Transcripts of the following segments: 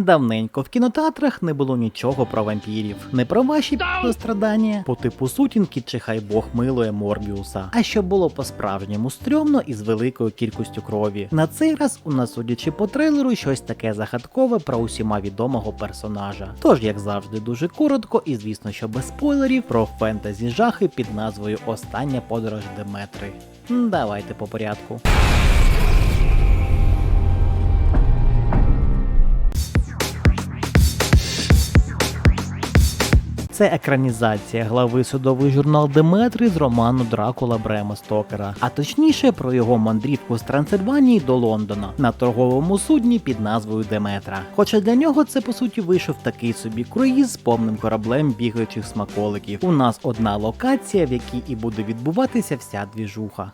Давненько в кінотеатрах не було нічого про вампірів, не про ваші страдання по типу сутінки чи хай Бог милує Морбіуса. А що було по-справжньому стрьомно і з великою кількістю крові. На цей раз у нас, судячи по трейлеру, щось таке загадкове про усіма відомого персонажа. Тож, як завжди, дуже коротко і звісно, що без спойлерів про фентезі жахи під назвою Остання подорож Деметри. Давайте по порядку. Це екранізація глави судовий журнал Деметри з роману Дракула Брема Стокера, а точніше про його мандрівку з Трансильванії до Лондона на торговому судні під назвою Деметра. Хоча для нього це по суті вийшов такий собі круїз з повним кораблем бігаючих смаколиків. У нас одна локація, в якій і буде відбуватися вся двіжуха.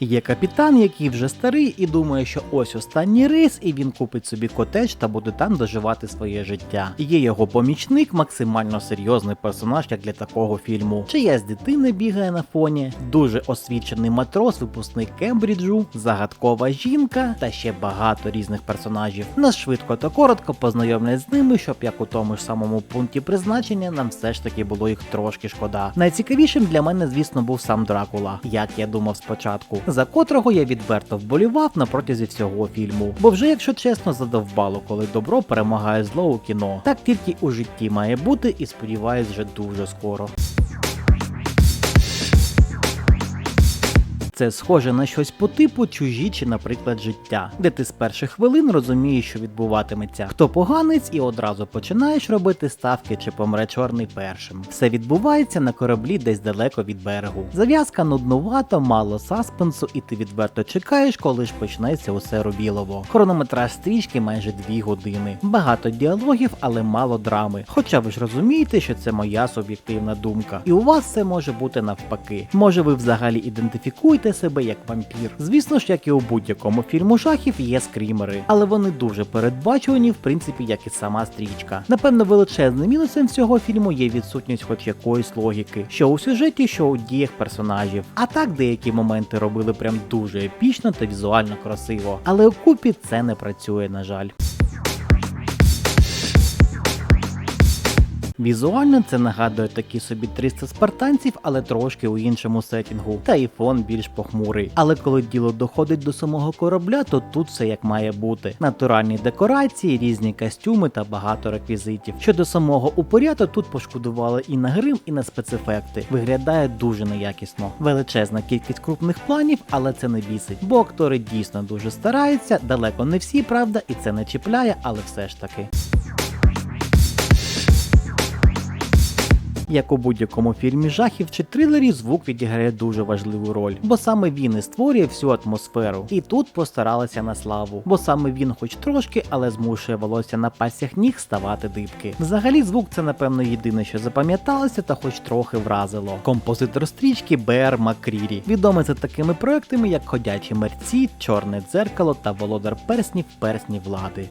Є капітан, який вже старий і думає, що ось останній рейс, і він купить собі котедж та буде там доживати своє життя. Є його помічник, максимально серйозний персонаж, як для такого фільму. Чиясь дитина бігає на фоні, дуже освічений матрос, випускник Кембриджу, загадкова жінка та ще багато різних персонажів. Нас швидко та коротко познайомлять з ними, щоб як у тому ж самому пункті призначення нам все ж таки було їх трошки шкода. Найцікавішим для мене, звісно, був сам Дракула, як я думав спочатку, за котрого я відверто вболівав на протязі всього фільму. Бо вже, якщо чесно, задовбало, коли добро перемагає зло у кіно. Так тільки у житті має бути, і сподіваюсь, вже дуже скоро. Це схоже на щось по типу чужі чи, наприклад, життя, де ти з перших хвилин розумієш, що відбуватиметься. Хто поганець, і одразу починаєш робити ставки, чи помре чорний першим. Все відбувається на кораблі десь далеко від берегу. Зав'язка нуднувато, мало саспенсу, і ти відверто чекаєш, коли ж почнеться усе робілово. Хронометраж стрічки майже дві години. Багато діалогів, але мало драми. Хоча ви ж розумієте, що це моя суб'єктивна думка. І у вас це може бути навпаки. Може ви взагалі ідентифікуєте себе як вампір. Звісно ж, як і у будь-якому фільму жахів, є скрімери, але вони дуже передбачувані, в принципі, як і сама стрічка. Напевно, величезним мінусом цього фільму є відсутність хоч якоїсь логіки, що у сюжеті, що у діях персонажів. А так деякі моменти робили прям дуже епічно та візуально красиво. Але у купі це не працює, на жаль. Візуально це нагадує такі собі 300 спартанців, але трошки у іншому сетінгу. Та і фон більш похмурий. Але коли діло доходить до самого корабля, то тут все як має бути. Натуральні декорації, різні костюми та багато реквізитів. Щодо самого упоря, тут пошкодували і на грим, і на спецефекти. Виглядає дуже неякісно. Величезна кількість крупних планів, але це не бісить. Бо актори дійсно дуже стараються, далеко не всі, правда, і це не чіпляє, але все ж таки. Як у будь-якому фільмі жахів чи трилері, звук відіграє дуже важливу роль, бо саме він і створює всю атмосферу. І тут постаралися на славу, бо саме він, хоч трошки, але змушує волосся на пальцях ніг ставати дибки. Взагалі, звук це напевно єдине, що запам'яталося та хоч трохи вразило. Композитор стрічки Бер Макрірі, відомий за такими проектами, як Ходячі мерці, Чорне дзеркало та Володар перснів персні влади.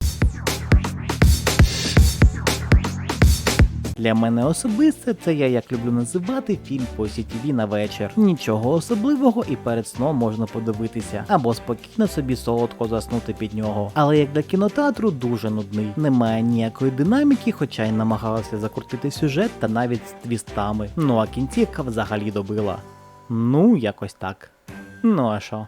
Для мене особисто це я як люблю називати фільм по CTV на вечір. Нічого особливого і перед сном можна подивитися, або спокійно собі солодко заснути під нього. Але як для кінотеатру дуже нудний. Немає ніякої динаміки, хоча й намагалася закрутити сюжет та навіть з твістами. Ну а кінцівка взагалі добила. Ну, якось так. Ну а що?